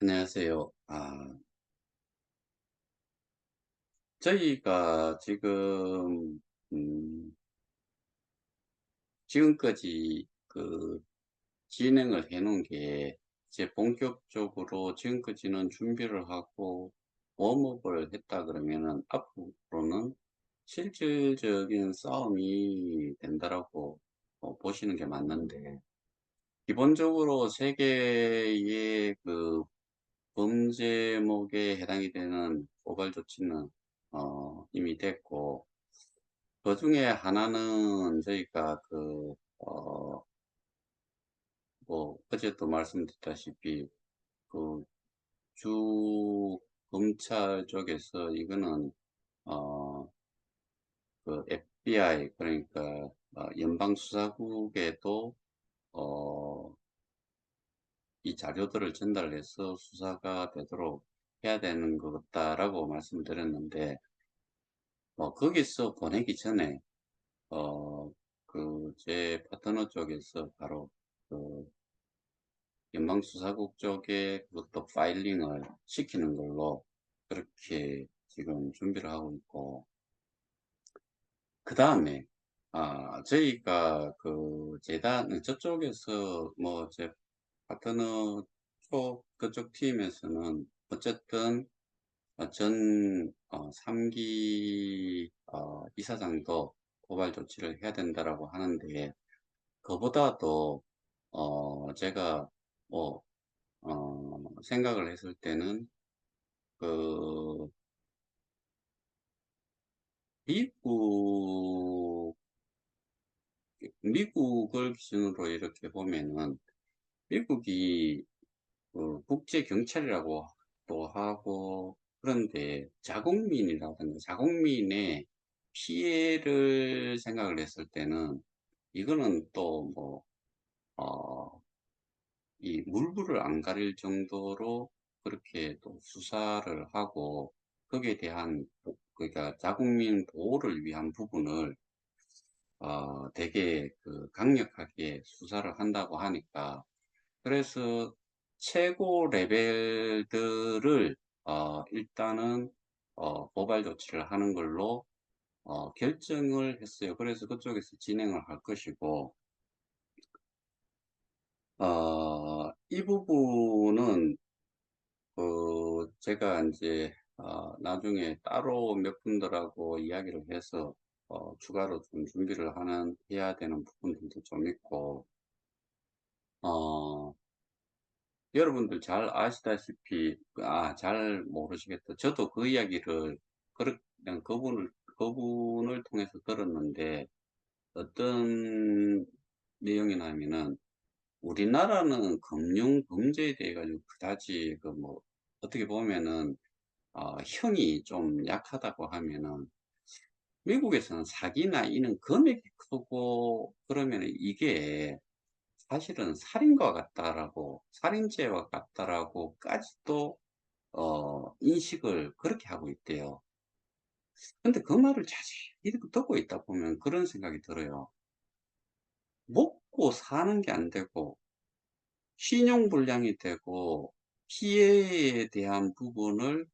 안녕하세요. 아, 저희가 지금, 음, 지금까지 그 진행을 해 놓은 게 이제 본격적으로 지금까지는 준비를 하고 웜업을 했다 그러면은 앞으로는 실질적인 싸움이 된다라고 어, 보시는 게 맞는데 기본적으로 세계의 그 범죄목에 해당이 되는 고발 조치는 어, 이미 됐고 그 중에 하나는 저희가 그, 어, 뭐, 어제도 말씀드렸다시피, 그, 주 검찰 쪽에서 이거는, 어, 그 FBI, 그러니까, 어, 연방수사국에도, 어, 이 자료들을 전달해서 수사가 되도록 해야 되는 것 같다라고 말씀드렸는데, 어, 거기서 보내기 전에, 어, 그, 제 파트너 쪽에서 바로, 그, 연방수사국 쪽에 그것도 파일링을 시키는 걸로 그렇게 지금 준비를 하고 있고, 그 다음에, 아, 저희가 그 재단, 저쪽에서 뭐 제 파트너 쪽, 그쪽 팀에서는 어쨌든 어, 전 어, 3기 어, 이사장도 고발 조치를 해야 된다라고 하는데, 그보다도 어, 제가 뭐 어, 생각을 했을 때는 그 미국 미국을 기준으로 이렇게 보면은 미국이 그 국제 경찰이라고 또 하고 그런데 자국민이라든가 자국민의 피해를 생각을 했을 때는 이거는 또뭐 어, 이 물불을 안 가릴 정도로 그렇게 또 수사를 하고 거기에 대한 보- 그러니까 자국민 보호를 위한 부분을 어, 되게 그 강력하게 수사를 한다고 하니까 그래서 최고 레벨들을 어, 일단은 어, 고발 조치를 하는 걸로 어, 결정을 했어요. 그래서 그쪽에서 진행을 할 것이고 어, 이 부분은 그 제가 이제 어, 나중에 따로 몇 분들하고 이야기를 해서 어, 추가로 좀 준비를 하는 해야 되는 부분들도 좀 있고 어, 여러분들 잘 아시다시피 아, 잘 모르시겠다. 저도 그 이야기를 그냥 그분을 그분을 통해서 들었는데 어떤 내용이냐면은 우리나라는 금융 범죄에 대해 가지고 그다지 그 뭐 어떻게 보면은 어, 형이 좀 약하다고 하면은 미국에서는 사기나 이런 금액이 크고 그러면 이게 사실은 살인과 같다라고 살인죄와 같다라고까지도 어, 인식을 그렇게 하고 있대요. 근데 그 말을 자세히 듣고 있다 보면 그런 생각이 들어요. 먹고 사는 게 안 되고 신용불량이 되고 피해에 대한 부분을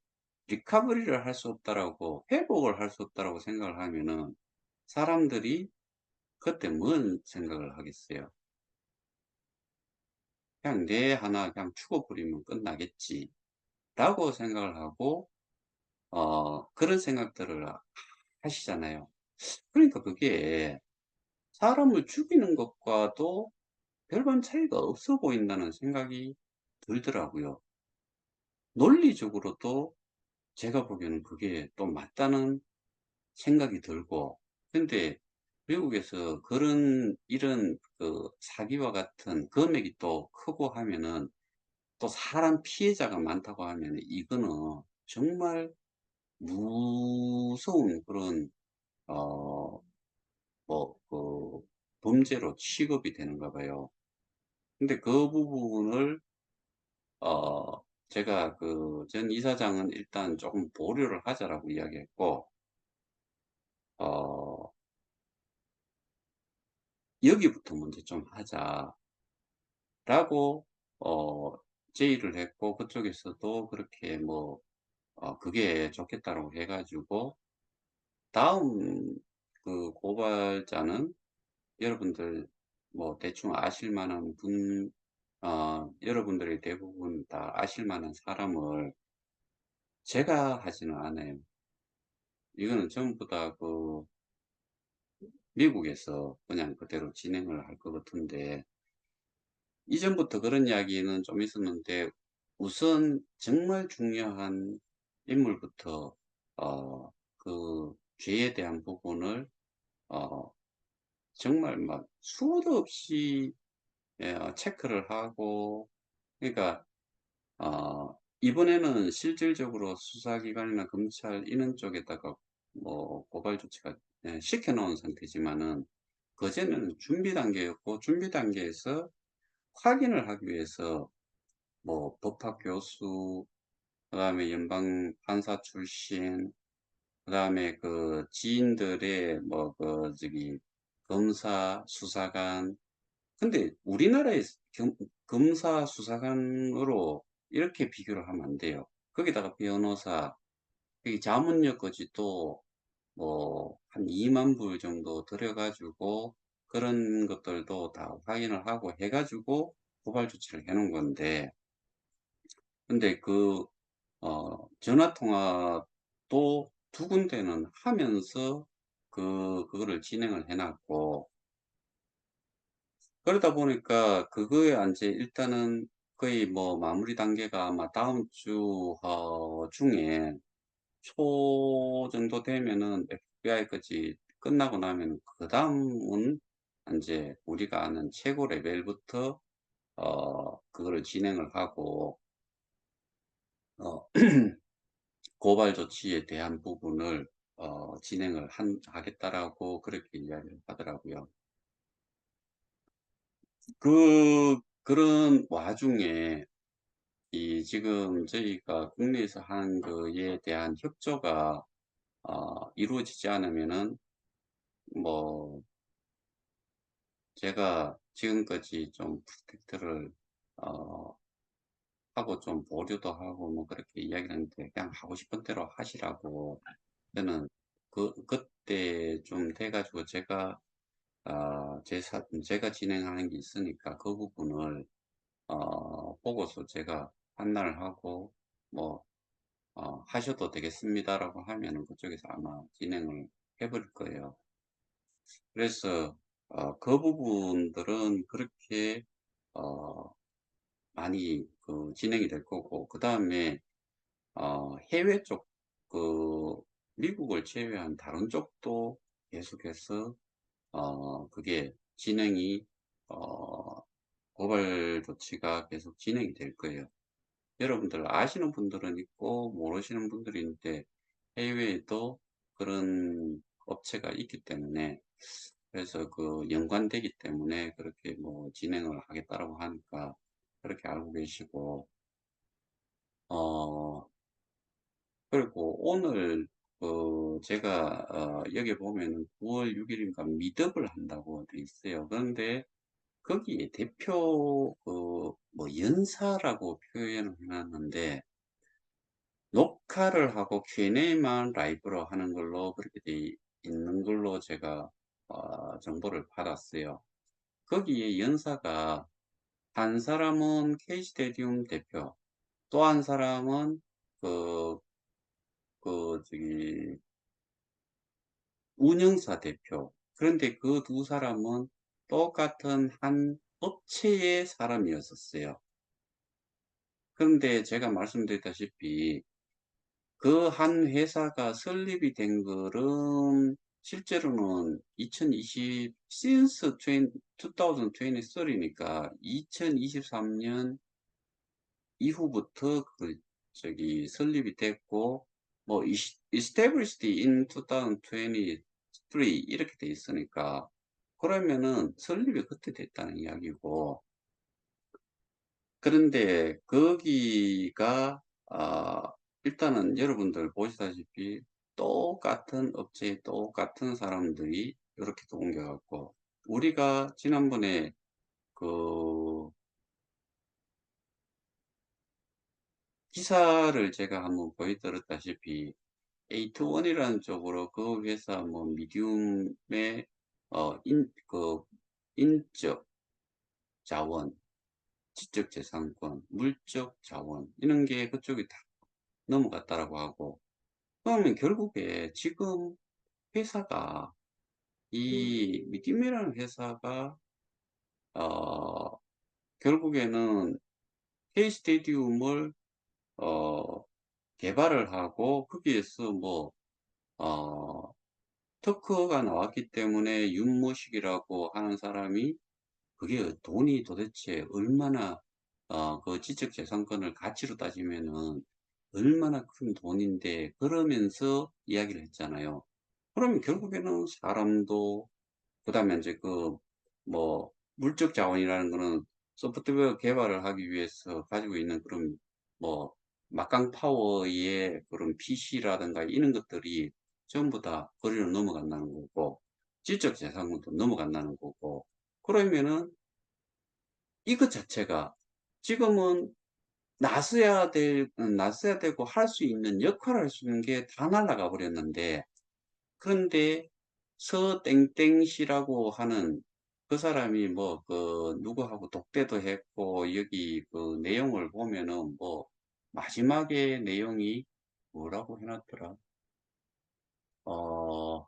리카버리를 할 수 없다라고 회복을 할 수 없다라고 생각을 하면은 사람들이 그때 뭔 생각을 하겠어요? 그냥 내 하나 그냥 죽어버리면 끝나겠지 라고 생각을 하고 어 그런 생각들을 하시잖아요. 그러니까 그게 사람을 죽이는 것과도 별반 차이가 없어 보인다는 생각이 들더라고요. 논리적으로도 제가 보기에는 그게 또 맞다는 생각이 들고 근데 미국에서 그런 이런 그 사기와 같은 금액이 또 크고 하면은 또 사람 피해자가 많다고 하면 이거는 정말 무서운 그런 어뭐그 범죄로 취급이 되는가 봐요. 근데 그 부분을 어 제가 그 전 이사장은 일단 조금 보류를 하자라고 이야기했고 어 여기부터 먼저 좀 하자라고 어 제의를 했고 그쪽에서도 그렇게 뭐 어 그게 좋겠다라고 해 가지고 다음 그 고발자는 여러분들 뭐 대충 아실 만한 분 어 여러분들이 대부분 다 아실 만한 사람을 제가 하지는 않아요. 이거는 전부 다 그 미국에서 그냥 그대로 진행을 할 것 같은데 이전부터 그런 이야기는 좀 있었는데 우선 정말 중요한 인물부터 어 그 죄에 대한 부분을 어 정말 막 수도 없이 예어 체크를 하고 그러니까 어 이번에는 실질적으로 수사기관이나 검찰 이런 쪽에다가 뭐 고발 조치가 예 시켜 놓은 상태지만은 그전에는 준비 단계였고 준비 단계에서 확인을 하기 위해서 뭐 법학 교수 그 다음에 연방 판사 출신 그 다음에 그 지인들의 뭐 그 저기 검사, 수사관 근데 우리나라의 겸 검사, 수사관으로 이렇게 비교를 하면 안 돼요. 거기다가 변호사, 이 자문료까지 또 뭐 한 2만 불 정도 들여 가지고 그런 것들도 다 확인을 하고 해 가지고 고발 조치를 해 놓은 건데 근데 그 어 전화 통화도 두 군데는 하면서 그 그거를 진행을 해 놨고 그러다 보니까 그거에 인제 일단은 거의 뭐 마무리 단계가 아마 다음 주 어 중에 초 정도 되면은 FBI까지 끝나고 나면 그 다음은 인제 우리가 아는 최고 레벨부터 어 그거를 진행을 하고 어 고발 조치에 대한 부분을 어 진행을 한 하겠다라고 그렇게 이야기를 하더라고요. 그 그런 와중에 이 지금 저희가 국내에서 하는 거에 대한 협조가 어 이루어지지 않으면은 뭐 제가 지금까지 좀 프로텍트를 어 하고 좀 보류도 하고 뭐 그렇게 이야기를 했는데 그냥 하고 싶은 대로 하시라고 저는 그 그때 좀 돼 가지고 제가 아제사 제가 진행하는 게 있으니까 그 부분을 어 보고서 제가 판단을 하고 뭐 어 "하셔도 되겠습니다."라고 하면은 그쪽에서 아마 진행을 해 버릴 거예요. 그래서 어 그 부분들은 그렇게 어 많이 그 진행이 될 거고 그 다음에 어 해외 쪽 그 미국을 제외한 다른 쪽도 계속해서 어 그게 진행이 어 고발 조치가 계속 진행이 될 거예요. 여러분들 아시는 분들은 있고 모르시는 분들이 있는데 해외에도 그런 업체가 있기 때문에 그래서 그 연관되기 때문에 그렇게 뭐 진행을 하겠다라고 하니까 그렇게 알고 계시고 어 그리고 오늘 그 제가 어 여기 보면은 9월 6 일인가 미드업을 한다고 돼 있어요. 그런데 거기에 대표 그뭐 연사라고 표현을 해 놨는데 녹화를 하고 Q&A만 라이브로 하는 걸로 그렇게 돼 있는 걸로 제가 어 정보를 받았어요. 거기에 연사가 한 사람은 K스테디움 대표, 또 한 사람은 그 그 저기 운영사 대표. 그런데 그 두 사람은 똑같은 한 업체의 사람이었었어요. 그런데 제가 말씀드렸다시피 그 한 회사가 설립이 된 거는 실제로는 2020 since twen 2023 니까 2023년 이후부터 그 저기 설립이 됐고 뭐 established in 2023 이렇게 돼 있으니까 그러면은 설립이 그때 됐다는 이야기고. 그런데 거기가 아 일단은 여러분들 보시다시피 똑같은 업체의 똑같은 사람들이 요렇게 또 옮겨 갖고 우리가 지난번에 그 기사를 제가 한번 보여드렸다시피 에이트원이라는 쪽으로 그 회사 뭐 미디움의 어, 인, 그 인적 자원, 지적 재산권, 물적 자원 이런 게 그쪽이 다 넘어갔다라고 하고 그러면 결국에 지금 회사가 이 미디움이라는 회사가 어, 결국에는 K 스테디움을 어, 개발을 하고 거기에서 뭐 어, 특허가 나왔기 때문에 윤모식이라고 하는 사람이 그게 돈이 도대체 얼마나 어, 그 지적재산권을 가치로 따지면은 얼마나 큰 돈인데 그러면서 이야기를 했잖아요. 그러면 결국에는 사람도 그 다음에 이제 그 뭐 물적 자원이라는 거는 소프트웨어 개발을 하기 위해서 가지고 있는 그런 뭐 막강 파워의 그런 PC라든가 이런 것들이 전부 다 거리로 넘어간다는 거고 지적 재산권도 넘어간다는 거고 그러면은 이것 자체가 지금은 나서야 될, 나서야 되고 할 수 있는 역할을 할 수 있는 게 다 날아가 버렸는데 그런데 서땡땡씨라고 하는 그 사람이 뭐 그 누구하고 독대도 했고 여기 그 내용을 보면은 뭐 마지막에 내용이 뭐라고 해놨더라 어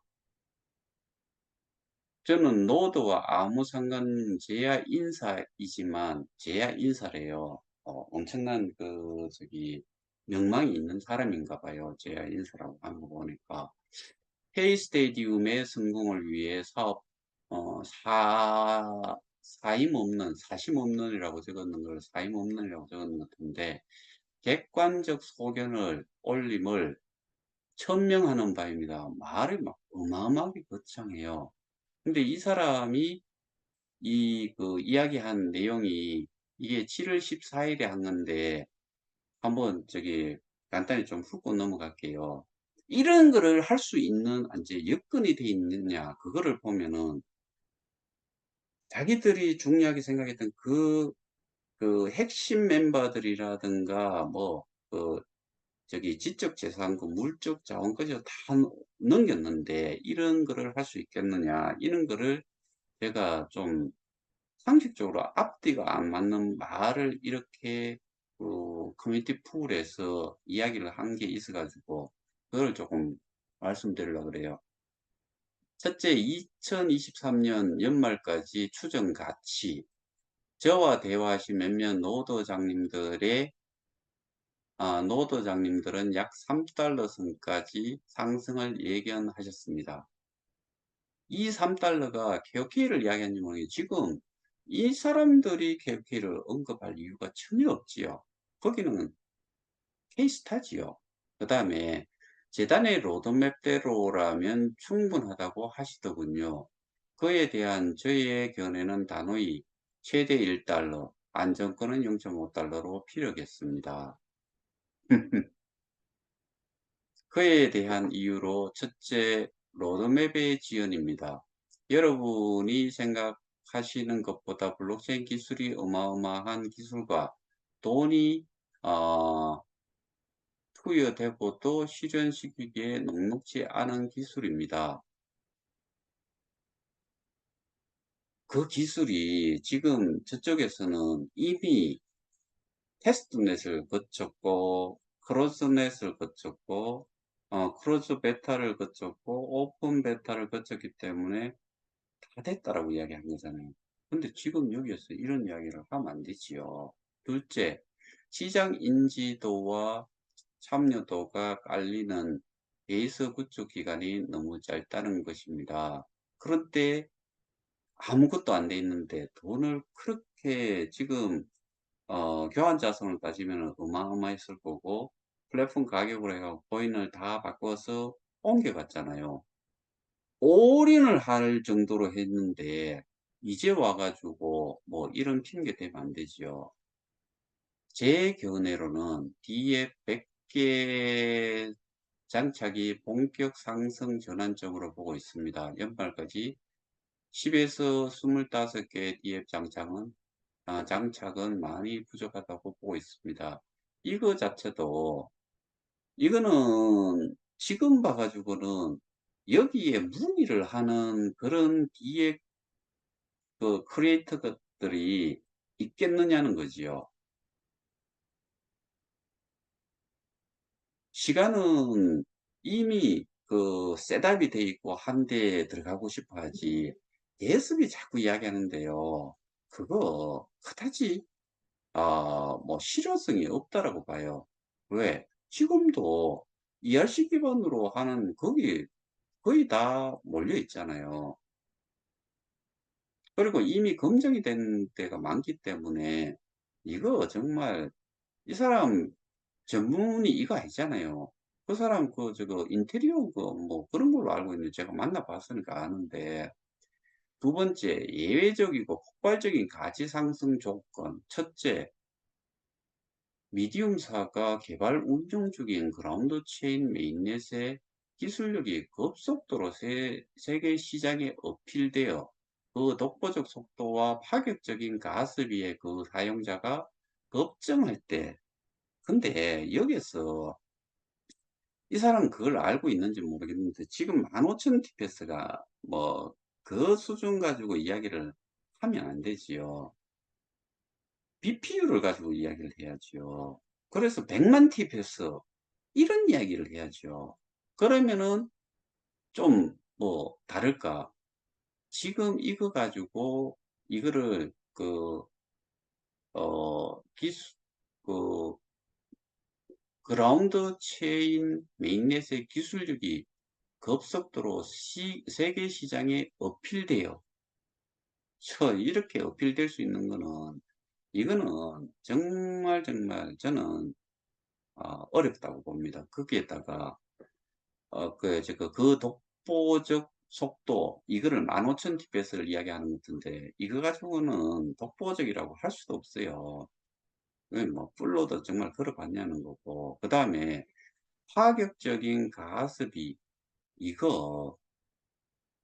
저는 노드와 아무 상관 제야 인사이지만 제야 인사래요. 어, 엄청난 그 저기 명망이 있는 사람인가 봐요. 제야 인사라고 하는 거 보니까. K 스테디움의 성공을 위해 사업 어, 사, 사임 없는, 사심 없는이라고 적었는 걸 사임 없는이라고 적었는 것 같은데, 객관적 소견을, 올림을 천명하는 바입니다. 말이 막 어마어마하게 거창해요. 근데 이 사람이 이 그 이야기한 내용이 이게 7월 14일에 한 건데, 한번 저기 간단히 좀 훑고 넘어갈게요. 이런 거를 할 수 있는 이제 여건이 돼 있느냐 그거를 보면은 자기들이 중요하게 생각했던 그, 그 핵심 멤버들이라든가 뭐 그 저기 지적 재산, 그 물적 자원까지 다 넘겼는데 이런 거를 할 수 있겠느냐 이런 거를 제가 좀 상식적으로 앞뒤가 안 맞는 말을 이렇게 그 커뮤니티 풀에서 이야기를 한 게 있어 가지고 그걸 조금 말씀드리려고 그래요. 첫째, 2023년 연말까지 추정 가치. 저와 대화하신 몇몇 노도장님들의 아, 노도장님들은 약 3달러 선까지 상승을 예견하셨습니다. 이 3달러가 케어케이를 이야기하는지 모르겠는데 지금 이 사람들이 케어케이를 언급할 이유가 전혀 없지요. 거기는 케이스타지요. 그 다음에 재단의 로드맵대로라면 충분하다고 하시더군요. 그에 대한 저희의 견해는 단호히 최대 1달러, 안정권은 0.5달러로 필요하겠습니다. 그에 대한 이유로 첫째, 로드맵의 지연입니다. 여러분이 생각하시는 것보다 블록체인 기술이 어마어마한 기술과 돈이 어, 투여되고도 실현시키기에 녹록지 않은 기술입니다. 그 기술이 지금 저쪽에서는 이미 테스트넷을 거쳤고 크로스넷을 거쳤고 어, 크로스 베타를 거쳤고 오픈 베타를 거쳤기 때문에 다 됐다라고 이야기한 거잖아요. 근데 지금 여기에서 이런 이야기를 하면 안 되지요. 둘째, 시장 인지도와 참여도가 깔리는 베이스 구축 기간이 너무 짧다는 것입니다. 그런데 아무것도 안 돼 있는데 돈을 그렇게 지금 어, 교환 자산을 따지면 어마어마했을 거고 플랫폼 가격으로 해서 코인을 다 바꿔서 옮겨갔잖아요. 올인을 할 정도로 했는데 이제 와가지고 뭐 이런 핑계 대면 안 되지요. 제 견해로는 뒤에 100개 장착이 본격 상승 전환점으로 보고 있습니다. 연말까지 10에서 25개 DF 장착은, 아, 장착은 많이 부족하다고 보고 있습니다. 이거 자체도 이거는 지금 봐 가지고는 여기에 문의를 하는 그런 기획 그 크리에이터 것들이 있겠느냐는 거지요. 시간은 이미 그 셋업이 돼 있고 한 대에 들어가고 싶어 하지 예습이 자꾸 이야기하는데요. 그거 그다지 아 뭐 실효성이 없다라고 봐요. 왜? 지금도 ERC 기반으로 하는 거기 거의 다 몰려 있잖아요. 그리고 이미 검증이 된 데가 많기 때문에 이거 정말 이 사람 전문이 이거 아니잖아요. 그 사람 그 저거 인테리어 그 뭐 그런 걸로 알고 있는데 제가 만나 봤으니까 아는데 두 번째 예외적이고 폭발적인 가치 상승 조건. 첫째 미디움사가 개발 운영 중인 그라운드 체인 메인넷의 기술력이 급속도로 세, 세계 시장에 어필되어 그 독보적 속도와 파격적인 가스비의 그 사용자가 걱정할 때 근데 여기서 이 사람은 그걸 알고 있는지 모르겠는데 지금 15,000 TPS가 뭐 그 수준 가지고 이야기를 하면 안 되지요. BPU를 가지고 이야기를 해야죠. 그래서 100만 TPS 이런 이야기를 해야죠. 그러면은 좀 뭐 다를까? 지금 이거 가지고 이거를 그 어 기수 그 그라운드 체인 메인넷의 기술력이 급속도로 시, 세계 시장에 어필돼요. 저 이렇게 어필될 수 있는 거는 이거는 정말 정말 저는 어, 어렵다고 봅니다. 거기에다가 어, 그, 저, 그, 그 독보적 속도 이거를 15,000 TPS를 이야기하는 건데 이거 가지고는 독보적이라고 할 수도 없어요. 뭐 뿔로도 정말 걸어봤냐는 거고 그 다음에 파격적인 가스비 이거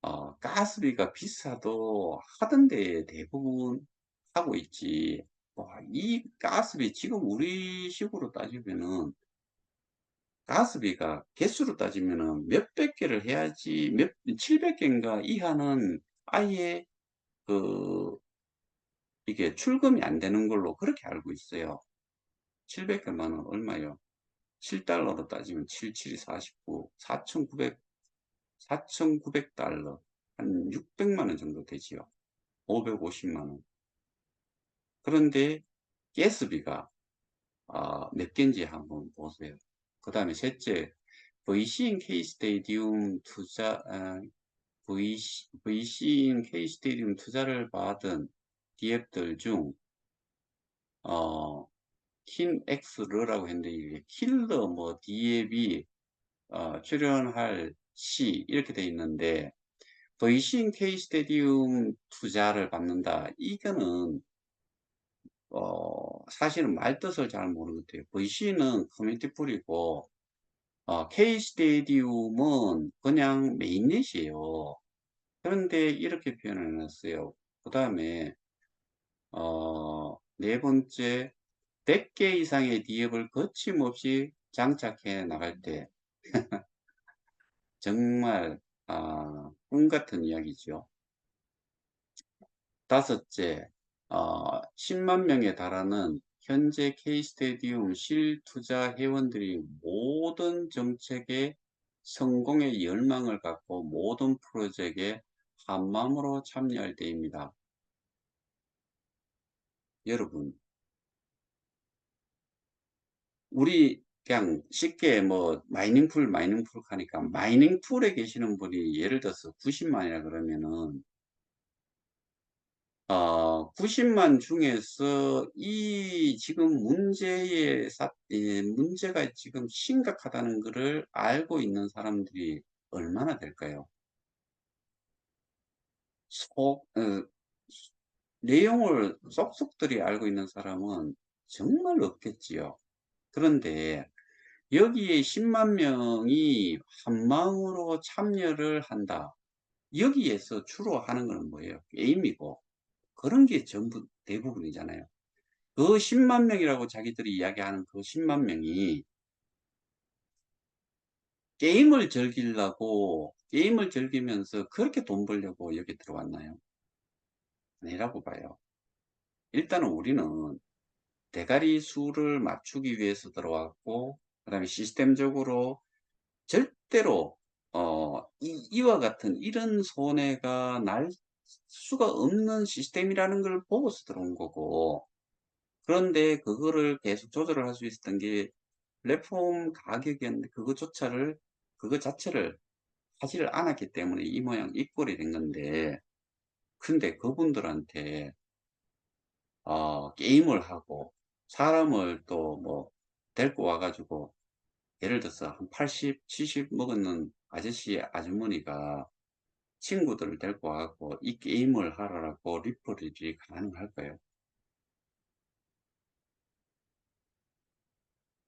어, 가스비가 비싸도 하던 데 대부분 하고 있지 와, 이 가스비 지금 우리 식으로 따지면은 가스비가 개수로 따지면은 몇백 개를 해야지 몇 700개인가 이하는 아예 그 이게 출금이 안 되는 걸로 그렇게 알고 있어요. 700개만 원 얼마요? 7달러로 따지면 77이 49, 4,900, 4,900달러. 한 600만 원 정도 되지요. 550만 원. 그런데 가스비가 아, 몇 개인지 한번 보세요. 그 다음에 셋째, VC인 K 스테디움 투자, 아, VC, VC인 K 스테디움 투자를 받은 기업들 중, 어, 킨엑스르라고 했는데, 이게 킬러 뭐 디앱이 어, 출연할 시 이렇게 돼 있는데, VC인 K 스테디움 투자를 받는다. 이거는 어, 사실은 말뜻을 잘 모르는 것 같아요. VC는 커뮤니티 풀이고, 어, K 스테디움은 그냥 메인넷이에요. 그런데 이렇게 표현을 해놨어요. 그 다음에, 어, 네 번째, 100개 이상의 디앱을 거침없이 장착해 나갈 때, 정말, 아, 꿈 같은 이야기죠. 다섯째, 어, 10만 명에 달하는 현재 K스테디움 실투자 회원들이 모든 정책의 성공의 열망을 갖고 모든 프로젝트에 한마음으로 참여할 때입니다. 여러분, 우리 그냥 쉽게 뭐 마이닝 풀 마이닝 풀 하니까 마이닝 풀에 계시는 분이 예를 들어서 90만이라 그러면은 어, 90만 중에서 이 지금 문제의 사, 예, 문제가 지금 심각하다는 것을 알고 있는 사람들이 얼마나 될까요? 속, 어, 내용을 쏙쏙들이 알고 있는 사람은 정말 없겠지요. 그런데 여기에 10만 명이 한마음으로 참여를 한다. 여기에서 주로 하는 것은 뭐예요? 게임이고 그런 게 전부 대부분이잖아요. 그 10만 명이라고 자기들이 이야기하는 그 10만 명이 게임을 즐기려고 게임을 즐기면서 그렇게 돈 벌려고 여기 들어왔나요? 아니라고 봐요. 일단은 우리는 대가리 수를 맞추기 위해서 들어왔고 그 다음에 시스템적으로 절대로 어, 이, 이와 같은 이런 손해가 날 수가 없는 시스템이라는 걸 보고서 들어온 거고 그런데 그거를 계속 조절을 할 수 있었던 게 플랫폼 가격이었는데 그거조차를 그거 자체를 하지를 않았기 때문에 이 모양 이 꼴이 된 건데 근데 그분들한테 어, 게임을 하고 사람을 또 뭐 데리고 와가지고 예를 들어서 한 80, 70 먹었는 아저씨 아주머니가 친구들을 데리고 와갖고 이 게임을 하라고 리퍼럴이 가능할까요?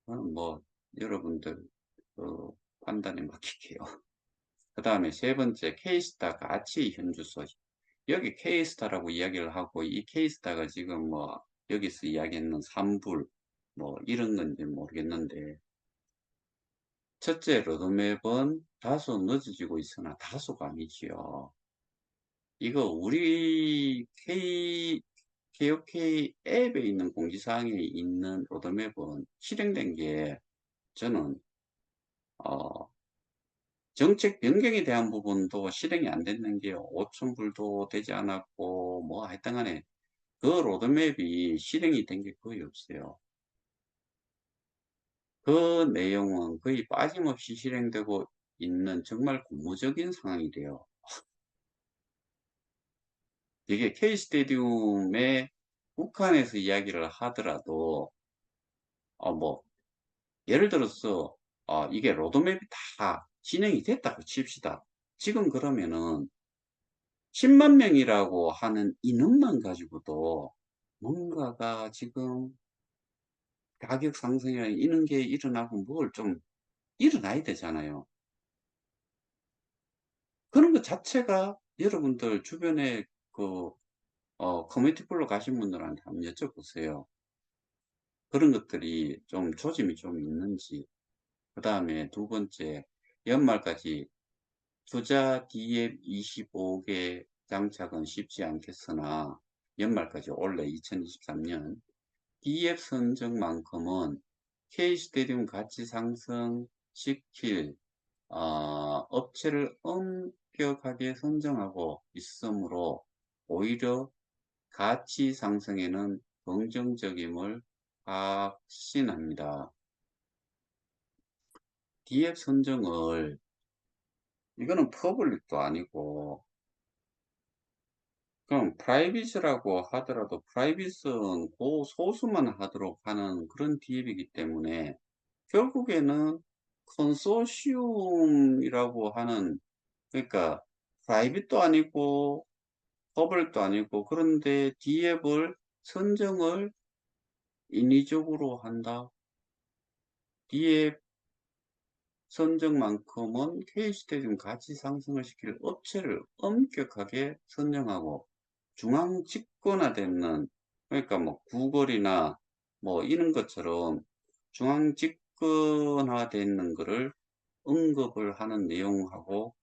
그건 뭐 여러분들 그 판단에 맡길게요. 그 다음에 세 번째 K스타 가치 현주소 여기 K스타라고 이야기를 하고 이 K스타가 지금 뭐 여기서 이야기했는 3불 뭐 이런 건지 모르겠는데 첫째 로드맵은 다소 늦어지고 있으나 다소가 아니지요. 이거 우리 K, KOK 앱에 있는 공지사항에 있는 로드맵은 실행된 게 저는 어, 정책 변경에 대한 부분도 실행이 안 됐는 게 5천불도 되지 않았고 뭐 하여튼 간에 그 로드맵이 실행이 된 게 거의 없어요. 그 내용은 거의 빠짐없이 실행되고 있는 정말 고무적인 상황이래요. 이게 K스테디움에 북한에서 이야기를 하더라도 어 뭐 예를 들어서 어 이게 로드맵이 다 진행이 됐다고 칩시다. 지금 그러면은 10만 명이라고 하는 인원만 가지고도 뭔가가 지금 가격 상승이나 이런 게 일어나고 뭘 좀 일어나야 되잖아요. 그런 것 자체가 여러분들 주변에 그, 어, 커뮤니티 블로 가신 분들한테 한번 여쭤보세요. 그런 것들이 좀 조짐이 좀 있는지. 그 다음에 두 번째, 연말까지 투자 DF 25개 장착은 쉽지 않겠으나 연말까지 올해 2023년 DF 선정만큼은 K스테디움 가치 상승시킬 어, 업체를 엄격하게 선정하고 있으므로 오히려 가치 상승에는 긍정적임을 확신합니다. DF 선정을 이거는 퍼블릭도 아니고 그럼 프라이빗이라고 하더라도 프라이빗은 그 소수만 하도록 하는 그런 DF이기 때문에 결국에는 컨소시움이라고 하는 그러니까 프라이빗도 아니고 퍼블릭도 아니고 그런데 DF를 선정을 인위적으로 한다. DF 선정만큼은 K스테디움 가치 상승을 시킬 업체를 엄격하게 선정하고 중앙 집권화되는 그러니까 뭐 구글이나 뭐 이런 것처럼 중앙 집권화되는 거를 언급을 하는 내용하고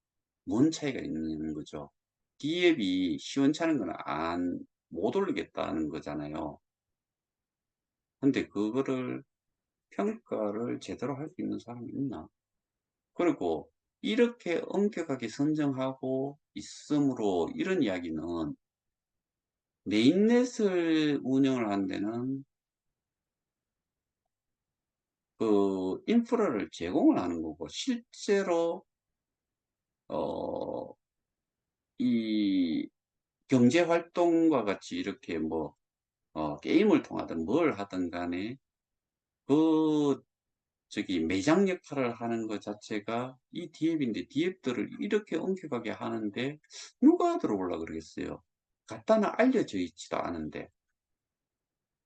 뭔 차이가 있는 거죠. 기업이 시원찮은 건 안, 못 올리겠다는 거잖아요. 근데 그거를 평가를 제대로 할 수 있는 사람이 있나? 그리고 이렇게 엄격하게 선정하고 있으므로 이런 이야기는 메인넷을 운영을 한 데는 그 인프라를 제공을 하는 거고 실제로 어, 이 경제 활동과 같이 이렇게 뭐 어, 게임을 통하든 뭘 하든 간에 그 저기 매장 역할을 하는 것 자체가 이 디앱인데 디앱들을 이렇게 엄격하게 하는데 누가 들어올라 그러겠어요. 갖다는 알려져 있지도 않은데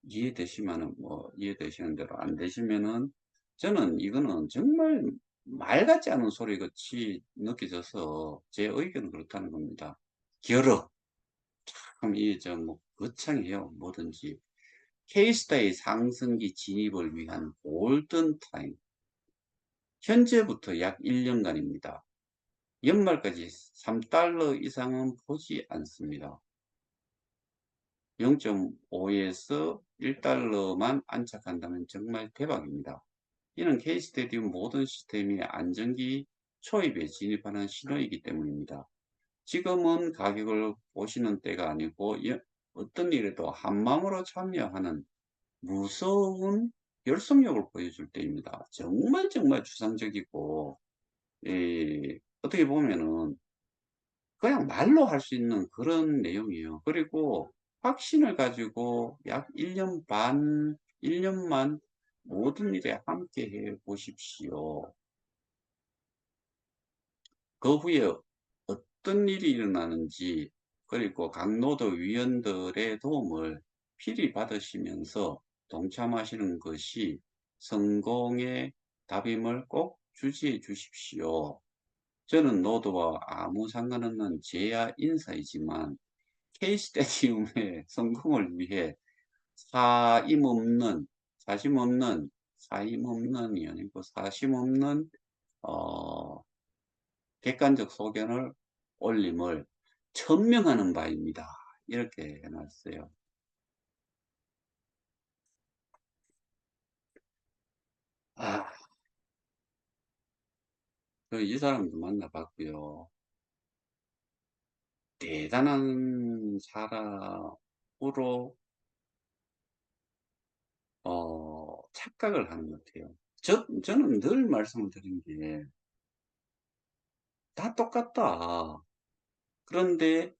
이해되시면은 뭐 이해되시는 대로 안 되시면은 저는 이거는 정말 말 같지 않은 소리 같이 느껴져서 제 의견은 그렇다는 겁니다. 결어 참이저뭐 거창해요 뭐든지 K스타의 상승기 진입을 위한 골든 타임. 현재부터 약 1년간입니다. 연말까지 3달러 이상은 보지 않습니다. 0.5에서 1달러만 안착한다면 정말 대박입니다. 이는 K스테디움 모든 시스템이 안정기 초입에 진입하는 신호이기 때문입니다. 지금은 가격을 보시는 때가 아니고 어떤 일에도 한마음으로 참여하는 무서운 결속력을 보여줄 때입니다. 정말 정말 추상적이고 예, 어떻게 보면은 그냥 말로 할 수 있는 그런 내용이에요. 그리고 확신을 가지고 약 1년 반, 1년만 모든 일에 함께 해 보십시오. 그 후에 어떤 일이 일어나는지 그리고 강노도 위원들의 도움을 필히 받으시면서 동참하시는 것이 성공의 답임을 꼭 주지해 주십시오. 저는 노드와 아무 상관없는 제야 인사이지만 K스테디움의 성공을 위해 사임 없는, 사심 없는, 사임 없는이 아니고 사심 없는 어, 객관적 소견을 올림을 천명하는 바입니다. 이렇게 해놨어요. 아, 이 사람도 만나봤고요. 대단한 사람으로 어, 착각을 하는 것 같아요. 저, 저는 늘 말씀을 드린 게, 다 똑같다. 그런데,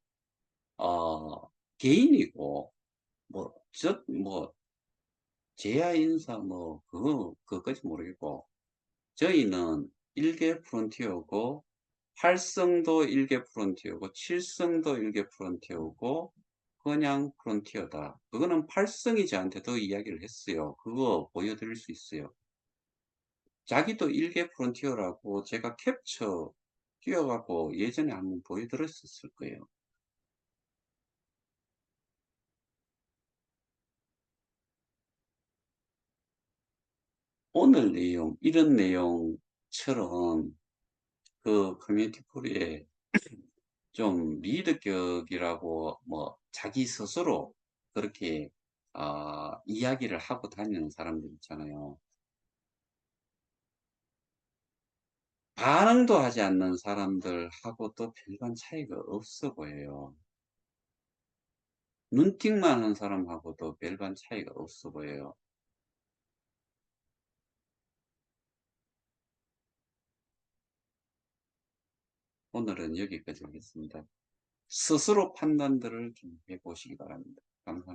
어, 개인이고, 뭐, 저, 뭐, 제야 인사, 뭐, 그거, 그것까지 모르겠고, 저희는 일개 프론티어고, 활성도 일개 프론티어고, 칠성도 일개 프론티어고, 그냥 프론티어다. 그거는 팔성이 저한테도 이야기를 했어요. 그거 보여드릴 수 있어요. 자기도 일개 프론티어라고 제가 캡처 띄워갖고 예전에 한번 보여드렸었을 거예요. 오늘 내용, 이런 내용처럼 그 커뮤니티 풀이에 좀 리더격이라고 뭐 자기 스스로 그렇게 어, 이야기를 하고 다니는 사람들 있잖아요. 반응도 하지 않는 사람들하고 또 별반 차이가 없어 보여요. 눈팅만 하는 사람하고도 별반 차이가 없어 보여요. 오늘은 여기까지 하겠습니다. 스스로 판단들을 좀 해보시기 바랍니다. 감사합니다.